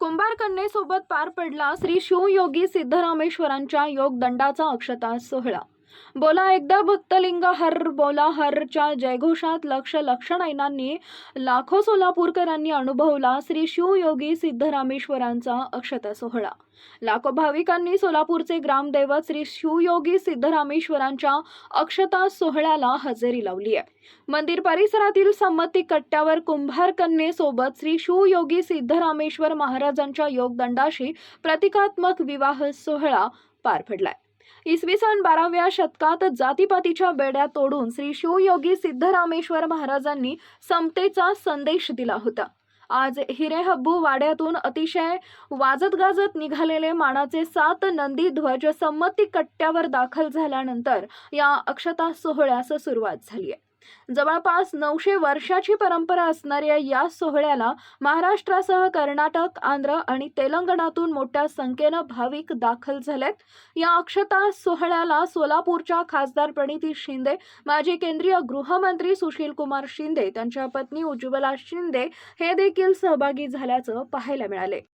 कुंभारकन्येसोबत पार पडला श्री शिवयोगी सिद्धरामेश्वरांच्या योगदंडाचा अक्षता सोहळा. बोला एकदा भक्तलिंग हर बोला हरच्या जयघोषात लक्ष लक्षणैनांनी लाखो सोलापूरकरांनी अनुभवला श्री शिवयोगी सिद्धरामेश्वरांचा अक्षता सोहळा. लाखो भाविकांनी सोलापूरचे ग्रामदैवत श्री शिवयोगी सिद्धरामेश्वरांच्या अक्षता सोहळ्याला हजेरी लावली आहे. मंदिर परिसरातील संमती कट्ट्यावर कुंभार कन्येसोबत श्री शिवयोगी सिद्धरामेश्वर महाराजांच्या योगदंडाशी प्रतिकात्मक विवाह सोहळा पार पडलाय. इसवी सन बाराव्या शतकात जातीपातीच्या बेड्या तोडून श्री शिवयोगी सिद्धरामेश्वर महाराजांनी समतेचा संदेश दिला होता. आज हिरे हब्बू वाड्यातून अतिशय वाजत गाजत निघालेले मानाचे सात नंदी ध्वज संमती कट्ट्यावर दाखल झाल्यानंतर या अक्षता सोहळ्यास सुरुवात झाली आहे. जवळपास नऊशे वर्षाची परंपरा असणाऱ्या या सोहळ्याला महाराष्ट्रासह कर्नाटक आंध्र आणि तेलंगणातून मोठ्या संख्येनं भाविक दाखल झालेत. या अक्षता सोहळ्याला सोलापूरच्या खासदार प्रणिती शिंदे माजी केंद्रीय गृहमंत्री सुशील कुमार शिंदे त्यांच्या पत्नी उज्ज्वला शिंदे हे देखील सहभागी झाल्याचं पाहायला मिळाले.